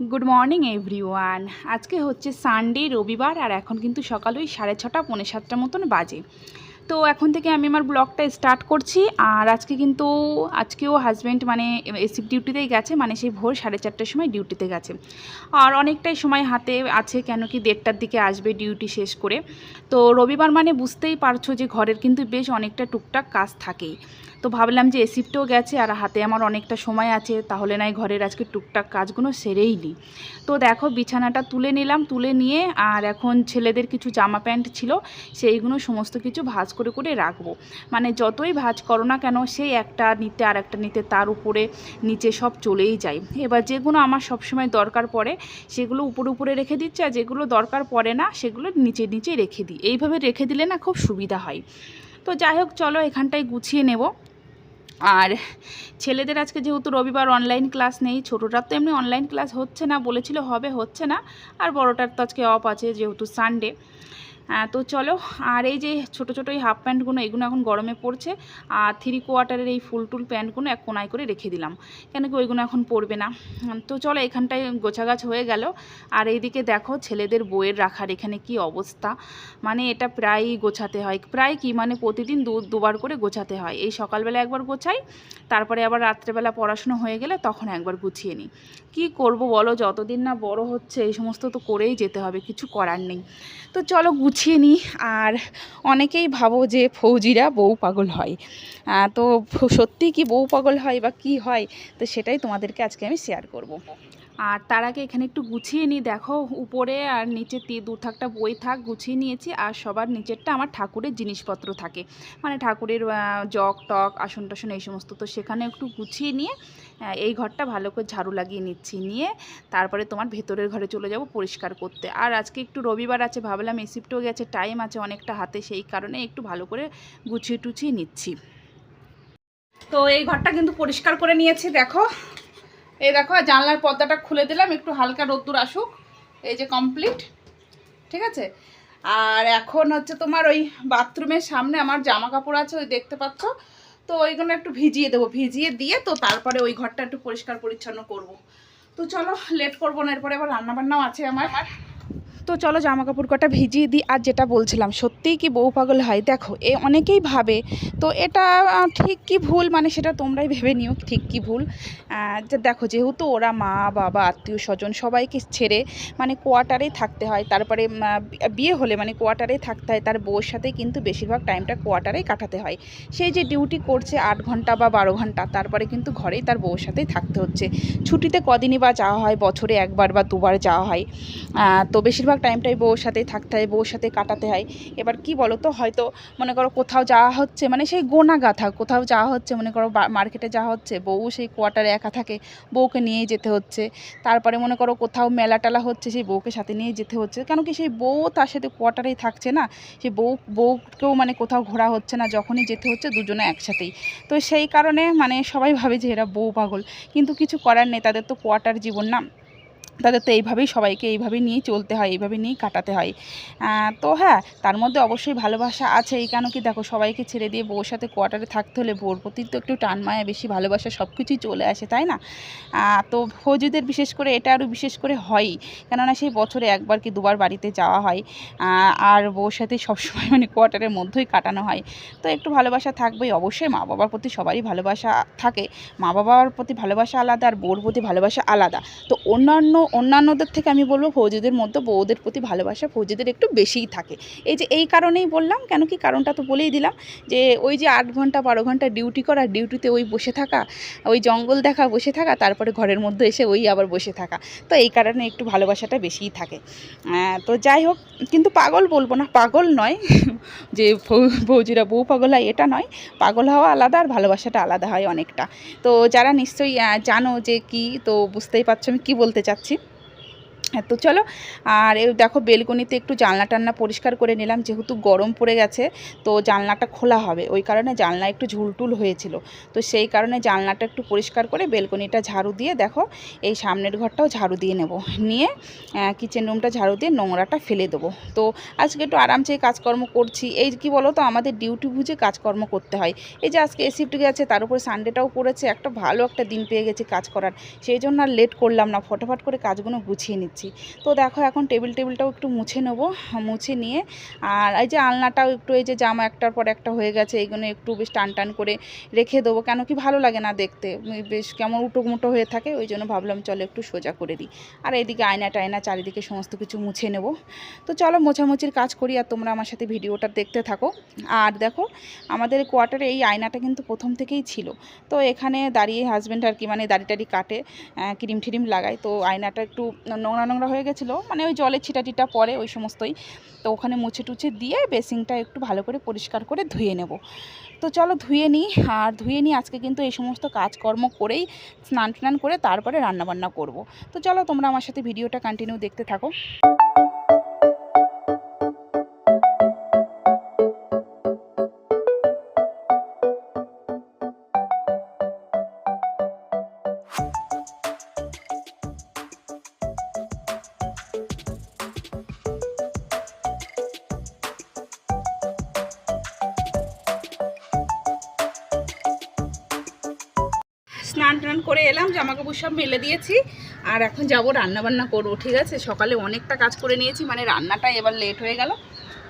Good morning everyone আজকে হচ্ছে Sunday রবিবার, আর এখন কিন্তু সকাল ওই সাড়ে ছটা, পৌনে সাতটা মতন বাজে। তো এখন থেকে আমি আমার ব্লগটা স্টার্ট করছি, আর আজকে কিন্তু, আজকেও হাজব্যান্ড মানে এসিপ ডিউটিতেই গেছে মানে সেই ভোর সাড়ে চারটার সময় ডিউটিতে গেছে। আর অনেকটাই সময় হাতে আছে, কেন কি দেড়টার দিকে আসবে ডিউটি শেষ করে। তো রবিবার মানে বুঝতেই পারছ যে ঘরের কিন্তু বেশ অনেকটা টুকটাক কাজ থাকেই। তো ভাবলাম যে এসিপটাও গেছে আর হাতে আমার অনেকটা সময় আছে, তাহলে নাই ঘরের আজকে টুকটাক কাজগুলো সেরেই নিই। তো দেখো বিছানাটা তুলে নিলাম, তুলে নিয়ে আর এখন ছেলেদের কিছু জামা প্যান্ট ছিল, সেইগুলো সমস্ত কিছু ভাঁজ করে করে রাখব। মানে যতই ভাঁজ করো না কেন, সেই একটা নিতে আর একটা নিতে তার উপরে নিচে সব চলেই যায়। এবার যেগুলো আমার সবসময় দরকার পড়ে, সেগুলো উপরে উপরে রেখে দিচ্ছে আর যেগুলো দরকার পড়ে না, সেগুলো নিচে নিচে রেখে দিই। এইভাবে রেখে দিলে না খুব সুবিধা হয়। তো যাই হোক, চলো এখানটায় গুছিয়ে নেব। আর ছেলেদের আজকে যেহেতু রবিবার অনলাইন ক্লাস নেই ছোটোটার তো এমনি অনলাইন ক্লাস হচ্ছে না, বলেছিল হবে হচ্ছে না, আর বড়টার তো আজকে অফ আছে যেহেতু সানডে তো চলো, আর এই যে ছোটো ছোটো এই হাফ প্যান্টগুলো এগুলো এখন গরমে পড়ছে, আর থ্রি কোয়ার্টারের এই ফুল টুল প্যান্টগুলো এক কোনায় করে রেখে দিলাম, কেন কি ওইগুলো এখন পরবে না। তো চলো, এখানটায় গোছাগাছ হয়ে গেল, আর এইদিকে দেখো ছেলেদের বইয়ের রাখার এখানে কি অবস্থা। মানে এটা প্রায়ই গোছাতে হয়, প্রায় কি মানে প্রতিদিন দু, দুবার করে গোছাতে হয়। এই সকালবেলা একবার গোছাই, তারপরে আবার রাত্রেবেলা পড়াশুনো হয়ে গেলে তখন একবার গুছিয়ে নিই। কি করব বলো, যতদিন না বড় হচ্ছে, এই সমস্ত তো করেই যেতে হবে, কিছু করার নেই। তো চলো গুছিয়ে নিই, আর অনেকেই ভাবো যে ফৌজিরা বউ পাগল হয় তো সত্যি কি বউ পাগল হয় বা কি হয়, তো সেটাই তোমাদেরকে আজকে আমি শেয়ার করব। আর তার আগে এখানে একটু গুছিয়ে নিই, দেখো উপরে আর নিচে তি দু থাকটা বই থাক, গুছিয়ে নিয়েছি, আর সবার নিচেরটা আমার ঠাকুরের জিনিসপত্র থাকে মানে ঠাকুরের জগ টক আসন টাসন এই সমস্ত, তো সেখানে একটু গুছিয়ে নিয়ে এই ঘরটা ভালো করে ঝাড়ু লাগিয়ে নিচ্ছি। নিয়ে তারপরে তোমার ভেতরের ঘরে চলে যাব পরিষ্কার করতে। আর আজকে একটু রবিবার আছে, ভাবলাম এসিপটেও গেছে টাইম আছে অনেকটা হাতে, সেই কারণে একটু ভালো করে গুছিয়ে টুছিয়ে নিচ্ছি। তো এই ঘরটা কিন্তু পরিষ্কার করে নিয়েছি, দেখো। এই দেখো জানলার পর্দাটা খুলে দিলাম, একটু হালকা রোদ্দুর আসুক। এই যে কমপ্লিট ঠিক আছে? আর এখন হচ্ছে তোমার ওই বাথরুমের সামনে আমার জামা কাপড় আছে, ওই দেখতে পাচ্ছ? তো ওইগুলো একটু ভিজিয়ে দেবো। ভিজিয়ে দিয়ে তো তারপরে ওই ঘরটা একটু পরিষ্কার পরিচ্ছন্ন করব। তো চলো লেট করব না, এরপরে আবার রান্নাবান্নাও আছে আমার। তো চলো জামা কাপড় কটা ভিজিয়ে দিই। আর যেটা বলছিলাম, সত্যিই কি বউ পাগল হয়? দেখো, এ অনেকেই ভাবে, তো এটা ঠিক কি ভুল? মানে সেটা তোমরাই ভেবে নিও ঠিক কি ভুল। যে দেখো, যেহেতু ওরা মা, বাবা, আত্মীয় স্বজন সবাইকে ছেড়ে মানে কোয়ার্টারেই থাকতে হয়। তারপরে বিয়ে হলে মানে কোয়ার্টারেই থাকতে হয়। তার বউর সাথে কিন্তু বেশিরভাগ টাইমটা কোয়ার্টারেই কাটাতে হয়। সেই যে ডিউটি করছে আট ঘণ্টা বা বারো ঘণ্টা, তারপরে কিন্তু ঘরেই তার বউর সাথেই থাকতে হচ্ছে। ছুটিতে কদিনই বা যাওয়া হয়? বছরে একবার বা দুবার যাওয়া হয়। তো বেশিরভাগ টাইমটাই বউর সাথেই থাকতে হয়, বউর সাথে কাটাতে হয়। এবার কি বলো তো হয়তো মনে করো কোথাও যাওয়া হচ্ছে মানে সেই গোনা গাথা কোথাও যাওয়া হচ্ছে, মনে করো মার্কেটে যাওয়া হচ্ছে, বউ সেই কোয়ার্টারে একা থাকে, বউকে নিয়েই যেতে হচ্ছে। তারপরে মনে করো কোথাও মেলা টেলা হচ্ছে, সেই বউকে সাথে নিয়ে যেতে হচ্ছে। কেন কি সেই বউ তার সাথে কোয়ার্টারেই থাকছে না? সেই বউ, বউকেও মানে কোথাও ঘোরা হচ্ছে না, যখনই যেতে হচ্ছে দুজনে একসাথেই। তো সেই কারণে মানে সবাই ভাবে যে এরা বউ পাগল। কিন্তু কিছু করার নেই, তাদের তো কোয়ার্টার জীবন না। তাদের তো এইভাবেই সবাইকে এইভাবে নিয়েই চলতে হয় এইভাবে নিয়েই কাটাতে হয়। তো হ্যাঁ তার মধ্যে অবশ্যই ভালোবাসা আছে এই কেন কি দেখো সবাইকে ছেড়ে দিয়ে বউর সাথে কোয়ার্টারে থাকতে হলে বউর প্রতি তো একটু টান মায়া বেশি, ভালোবাসা সব কিছুই চলে আসে, তাই না? তো ফৌজিদের বিশেষ করে এটা আরও বিশেষ করে হয়ই, কেননা সেই বছরে একবার কি দুবার বাড়িতে যাওয়া হয় আর বউর সাথে সবসময় মানে কোয়ার্টারের মধ্যেই কাটানো হয়। তো একটু ভালোবাসা থাকবেই, অবশ্যই মা বাবার প্রতি সবারই ভালোবাসা থাকে মা বাবার প্রতি ভালোবাসা আলাদা আর বউর প্রতি ভালোবাসা আলাদা। তো অন্যান্য অন্যান্যদের থেকে আমি বলব ফৌজিদের মধ্যে বউদের প্রতি ভালোবাসা ফৌজিদের একটু বেশিই থাকে। এই যে এই কারণেই বললাম, কেন কি কারণটা তো বলেই দিলাম যে ওই যে আট ঘণ্টা বারো ঘণ্টা ডিউটি করা, ডিউটিতে ওই বসে থাকা, ওই জঙ্গল দেখা বসে থাকা, তারপরে ঘরের মধ্যে এসে ওই আবার বসে থাকা। তো এই কারণে একটু ভালোবাসাটা বেশিই থাকে। তো যাই হোক, কিন্তু পাগল বলব না, পাগল নয় যে ফৌজিরা বউ পাগল হয়, এটা নয়। পাগল হওয়া আলাদা আর ভালোবাসাটা আলাদা হয় অনেকটা। তো যারা নিশ্চয়ই জানো যে কি, তো বুঝতেই পারছ আমি কি বলতে চাচ্ছি। তো চলো, আর দেখো বেলকনিতে একটু জানলা টান্না পরিষ্কার করে নিলাম, যেহেতু গরম পড়ে গেছে, তো জানলাটা খোলা হবে। ওই কারণে জানলা একটু ঝুলটুল হয়েছিল। তো সেই কারণে জানলাটা একটু পরিষ্কার করে বেলকনিটা ঝাড়ু দিয়ে দেখো, এই সামনের ঘরটাও ঝাড়ু দিয়ে নেব। নিয়ে কিচেন রুমটা ঝাড়ু দিয়ে নোংরাটা ফেলে দেবো। তো আজকে একটু আরামসে কাজকর্ম করছি। এই কি বলো তো আমাদের ডিউটি বুঝে কাজকর্ম করতে হয়। এই যে আজকে এসিফট গেছে, তার উপরে সানডেটাও পড়েছে একটা ভালো একটা দিন পেয়ে গেছে কাজ করার। সেই জন্য আর লেট করলাম না, ফটাফট করে কাজগুলো গুছিয়ে নিচ্ছি। তো দেখো এখন টেবিল টেবিলটাও একটু মুছে নেব, মুছে নিয়ে। আর এই যে আলনাটাও একটু এই যে জামা একটার পর একটা হয়ে গেছে, এইগুলো একটু বেশ টান টান করে রেখে দেবো। কেন কি ভালো লাগে না দেখতে বেশ কেমন উটো মুটো হয়ে থাকে, ওই জন্য ভাবলাম চলো একটু সোজা করে দিই। আর এইদিকে আয়না টায়না চারিদিকে সমস্ত কিছু মুছে নেব। তো চলো মোছামুছির কাজ করি আর তোমরা আমার সাথে ভিডিওটা দেখতে থাকো। আর দেখো, আমাদের কোয়ার্টারে এই আয়নাটা কিন্তু প্রথম থেকেই ছিল। তো এখানে দাঁড়িয়ে হাজব্যান্ড আর কি মানে দাড়ি টাড়ি কাটে ক্রিম ঠিরিম লাগায়। তো আয়নাটা একটু নোংরা নোংরা হয়ে গেছিল। মানে ওই জলের ছিটা টিটা পরে ওই সমস্তই। তো ওখানে মুছে টুছে দিয়ে বেসিংটা একটু ভালো করে পরিষ্কার করে ধুয়ে নেব। তো চলো ধুয়ে নিই। আর ধুয়ে নিই আজকে কিন্তু এই সমস্ত কাজকর্ম করেই স্নান টান করে তারপরে রান্নাবান্না করব। তো চলো তোমরা আমার সাথে ভিডিওটা কন্টিনিউ দেখতে থাকো। স্নান টান করে এলাম জামা কাপড় সব মেলে দিয়েছি। আর এখন যাব রান্না বান্না করব, ঠিক আছে? সকালে অনেকটা কাজ করে নিয়েছি মানে রান্নাটা এবার লেট হয়ে গেল।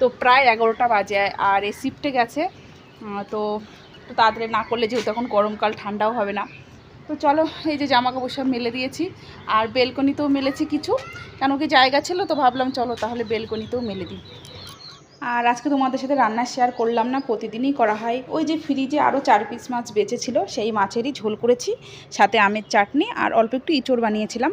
তো প্রায় এগারোটা বাজে, আর এ শিফটে গেছে তো তো তাড়াতাড়ি না করলে যেহেতু এখন গরমকাল, ঠান্ডাও হবে না। তো চলো, এই যে জামা কাপড় সব মেলে দিয়েছি। আর বেলকনিতেও মেলেছি কিছু। কেন কি জায়গা ছিল, তো ভাবলাম চলো তাহলে বেলকনিতেও মেলে দিই। আর আজকে তোমাদের সাথে রান্না শেয়ার করলাম না, প্রতিদিনই করা হয়। ওই যে ফ্রিজে আরও চার পিস মাছ বেঁচেছিল, সেই মাছেরই ঝোল করেছি, সাথে আমের চাটনি আর অল্প একটু ইঁচড় বানিয়েছিলাম।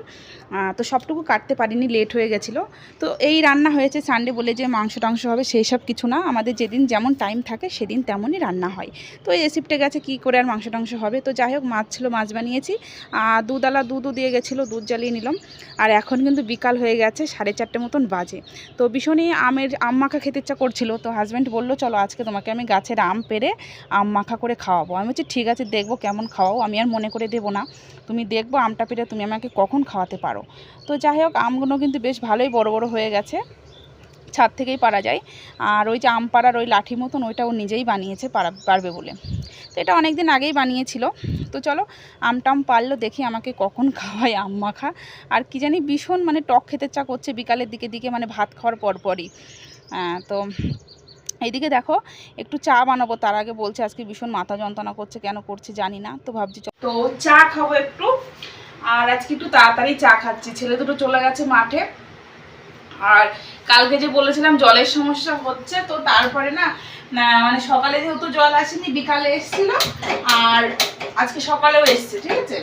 তো সবটুকু কাটতে পারিনি লেট হয়ে গেছিল। তো এই রান্না হয়েছে সানডে বলে যে মাংস টাংস হবে, সেই সব কিছু না। আমাদের যেদিন যেমন টাইম থাকে, সেদিন তেমনই রান্না হয়। তো এই রেসিপটে গেছে, কী করে আর মাংস টাংস হবে? তো যাই হোক, মাছ ছিল, মাছ বানিয়েছি। আর দুধওয়ালা দুধও দিয়ে গেছিল, দুধ জ্বালিয়ে নিলাম। আর এখন কিন্তু বিকাল হয়ে গেছে, সাড়ে চারটে মতন বাজে। তো ভীষণই আমের, আম মাখা খেতে ইচ্ছা করছিল। তো হাজব্যান্ড বলল, চলো আজকে তোমাকে আমি গাছের আম পেরে আম মাখা করে খাওয়াবো। আমি বলছি, ঠিক আছে, দেখব কেমন খাওয়াও। আমি আর মনে করে দেবো না। তুমি দেখব আমটা পেরে তুমি আমাকে কখন খাওয়াতে পারো? তো যাই হোক, আমগুলো কিন্তু বেশ ভালোই বড় বড় হয়ে গেছে। ছাদ থেকেই পারা যায়। আর ওই যে আম পাড়ার ওই লাঠি মতন ওইটা ও নিজেই বানিয়েছে, পারা, পারবে বলে। তো এটা অনেক দিন আগেই বানিয়েছিল। তো চলো, আমটাম পারল, দেখি আমাকে কখন খাওয়ায় আম মাখা। আর কি জানি ভীষণ মানে টক খেতে চা করছে, বিকালের দিকে দিকে মানে ভাত খাওয়ার পরপরই। তো এইদিকে দেখো একটু চা বানাবো তার আগে বলছে আজকে ভীষণ মাথা যন্ত্রণা করছে কেন করছে জানি না তো ভাবছি তো চা খাব একটু আর আজকে একটু তাড়াতাড়ি চা খাচ্ছি ছেলে দুটো চলে গেছে মাঠে আর কালকে যে বলেছিলাম জলের সমস্যা হচ্ছে তো তারপরে না না, মানে সকালে যেহেতু জল আসেনি বিকালে এসেছিল আর আজকে সকালেও এসছে ঠিক আছে?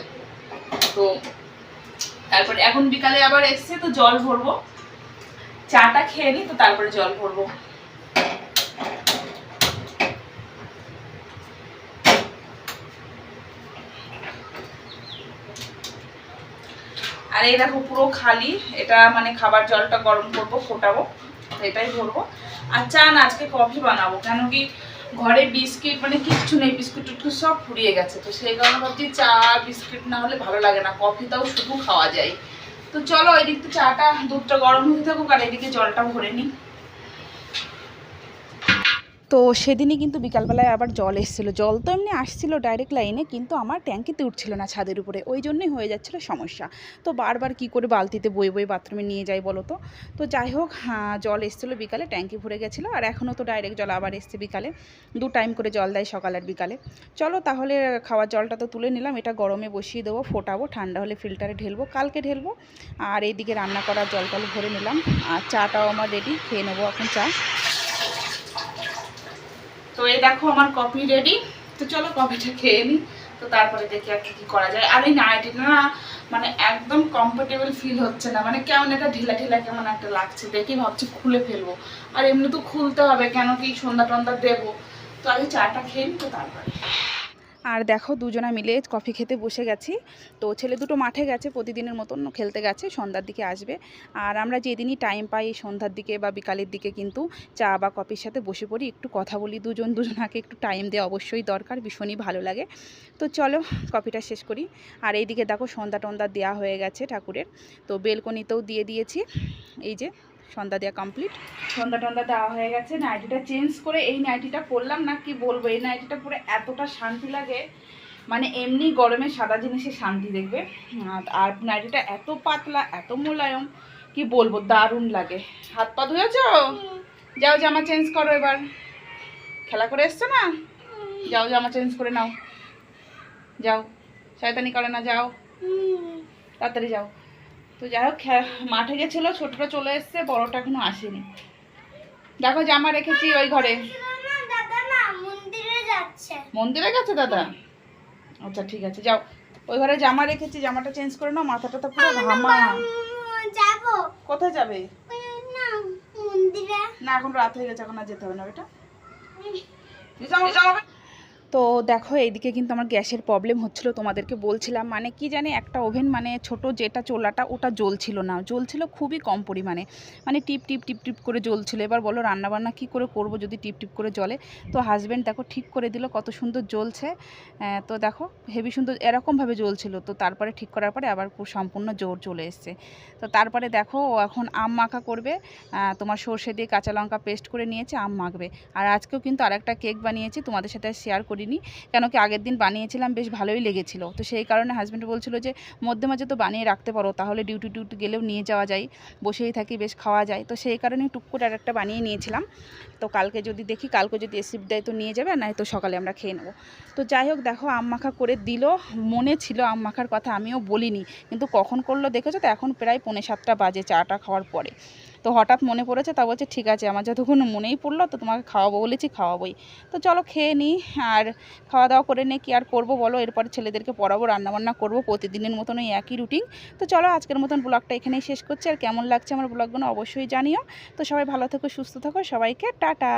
তো তারপরে এখন বিকালে আবার এসছে তো জল ভরবো। চাটা খেয়ে নিই তো তারপরে জল ভরবো। আর এই দেখো পুরো খালি, এটা মানে খাবার জলটা গরম করব, ফোটাবো, এটাই ভরবো। আর চা না, আজকে কফি বানাবো, কেন কি ঘরে বিস্কিট মানে কিচ্ছু নেই, বিস্কুট টিস্কুট সব ফুরিয়ে গেছে, তো সেই কারণে ভাবছি চা, বিস্কিট না হলে ভালো লাগে না, কফিটাও শুধু খাওয়া যায়। তো চলো এদিক তো চাটা দুধটা গরম হতে থাকুক আর এদিকে জলটাও ভরে নিই। তো সেদিনই কিন্তু বিকালবেলায় আবার জল এসেছিল। জল তো এমনি আসছিল ডাইরেক্ট লাইনে কিন্তু আমার ট্যাঙ্কিতে উঠছিল না ছাদের উপরে। ওই জন্যই হয়ে যাচ্ছিল সমস্যা। তো বারবার কি করে বালতিতে বয়ে বয়ে বাথরুমে নিয়ে যাই বলো তো? তো যাই হোক হ্যাঁ, জল এসেছিল বিকালে ট্যাঙ্কি ভরে গেছিল। আর এখনও তো ডাইরেক্ট জল আবার এসছে বিকালে। দু টাইম করে জল দেয় সকাল আর বিকালে। চলো তাহলে খাওয়ার জলটা তো তুলে নিলাম। এটা গরমে বসিয়ে দেবো ফোটাবো ঠান্ডা হলে ফিল্টারে ঢেলবো কালকে ঢেলবো। আর এইদিকে রান্না করার জল টল ভরে নিলাম। আর চাটাও আমার রেডি খেয়ে নেব এখন চা। তো এই দেখো আমার কফি রেডি তো চলো কফিটা খেয়ে নিই তো তারপরে দেখি আর কি করা যায়। আর এই নাইটিটা না মানে একদম কমফোর্টেবল ফিল হচ্ছে না। মানে কেমন একটা ঢিলা ঢিলা কেমন একটা লাগছে। দেখি ভাবছি খুলে ফেলব। আর এমনি তো খুলতে হবে, কেন কি সন্ধ্যা টন্দা দেবো। তো আগে চাটা খেয়ে তো তারপরে। আর দেখো দুজনা মিলে কফি খেতে বসে গেছি। তো ছেলে দুটো মাঠে গেছে, প্রতিদিনের মতন খেলতে গেছে, সন্ধ্যার দিকে আসবে। আর আমরা যেদিনই টাইম পাই সন্ধ্যার দিকে বা বিকালের দিকে কিন্তু চা বা কফির সাথে বসে পড়ি। একটু কথা বলি, দুজন দুজনাকে একটু টাইম দেওয়া অবশ্যই দরকার, ভীষণই ভালো লাগে। তো চলো কফিটা শেষ করি। আর এইদিকে দেখো সন্ধ্যা টন্দা দেওয়া হয়ে গেছে ঠাকুরের। তো বেলকনিতেও দিয়ে দিয়েছি। এই যে সন্ধ্যা দেওয়া কমপ্লিট সন্ধ্যা টন্দা দেওয়া হয়ে গেছে। নাইটিটা চেঞ্জ করে এই নাইটিটা পরলাম না, কি বলব? এই নাইটিটা পরে এতটা শান্তি লাগে। মানে এমনি গরমে সাদা জিনিসে শান্তি দেখবে। আর- নাইটিটা এত পাতলা, এত মোলায়ম, কি বলব? দারুণ লাগে। হাত পা ধুয়েছ? যাও জামা চেঞ্জ করো এবার। খেলা করে এসছো না? যাও জামা চেঞ্জ করে নাও। যাও। শয়তানি করে না, যাও। তাড়াতাড়ি যাও। তো যাই হোক মাঠে গেছিল ছোটটা চলে এসছে বড়টা এখনও আসেনি। দেখো জামা রেখেছি ওই ঘরে। না মন্দিরে যাচ্ছে মন্দিরে গেছে দাদা? আচ্ছা ঠিক আছে যাও। ওই ঘরে জামা রেখেছি জামাটা চেঞ্জ করে নাও মাথাটা তো পুরো ঘামা। যাব। কোথায় যাবে? না মন্দিরে। না এখন রাত হয়ে গেছে এখন আর যেতে হবে না বেটা। তো দেখো, এইদিকে কিন্তু আমার গ্যাসের প্রবলেম হচ্ছিল, তোমাদেরকে বলছিলাম। মানে কি জানি, একটা ওভেন মানে ছোট যেটা চোলাটা, ওটা জ্বলছিল না। জ্বলছিল খুবই কম পরিমাণে। মানে টিপ টিপ টিপ টিপ করে জ্বলছিল। এবার বলো, রান্নাবান্না কি করে করব যদি টিপ টিপ করে জ্বলে? তো হাজব্যান্ড দেখো, ঠিক করে দিল কত সুন্দর জ্বলছে। তো দেখো হেভি সুন্দর এরকমভাবে জ্বলছিল। তো তারপরে ঠিক করার পরে আবার পুরো সম্পূর্ণ জোর চলে এসছে। তো তারপরে দেখো, ও এখন আম মাখা করবে। তোমার সর্ষে দিয়ে কাঁচা লঙ্কা পেস্ট করে নিয়েছে, আম মাখবে। আর আজকেও কিন্তু আরেকটা কেক বানিয়েছি, তোমাদের সাথে শেয়ার করিনি। কেন কি আগের দিন বানিয়েছিলাম, বেশ ভালোই লেগেছিল। তো সেই কারণে হাজব্যান্ড বলছিল যে, মধ্যে মাঝে তো বানিয়ে রাখতে পারো, তাহলে ডিউটি টিউটি গেলেও নিয়ে যাওয়া যায়, বসেই থাকি, বেশ খাওয়া যায়। তো সেই কারণে টুক করে আরেকটা বানিয়ে নিয়েছিলাম। তো কালকে যদি দেখি, কালকে যদি এসিপ দেয় তো নিয়ে যাবে, আর নাই তো সকালে আমরা খেয়ে নেব। তো যাই হোক, দেখো আম মাখা করে দিল, মনে ছিল আম মাখার কথা আমিও বলিনি, কিন্তু কখন করল দেখেছ তো? এখন প্রায় পৌনে সাতটা বাজে, চাটা খাওয়ার পরে। তো হঠাৎ মনে পড়েছে, তা বলছে, ঠিক আছে, আমার যতক্ষণ মনেই পড়ল, তো তোমাকে খাওয়াবো বলেছি, খাওয়াবোই। তো চলো খেয়ে নিই, আর খাওয়া দাওয়া করে নিয়ে কি আর করব বলো? এরপর ছেলেদেরকে পড়াবো, রান্নাবান্না করব, প্রতিদিনের মতন ওই একই রুটিন তো চলো, আজকের মতন ব্লগটা এখানেই শেষ করছি, আর কেমন লাগছে আমার ব্লগগুলো অবশ্যই জানিও। তো সবাই ভালো থেকো, সুস্থ থাকো, সবাইকে টাটা।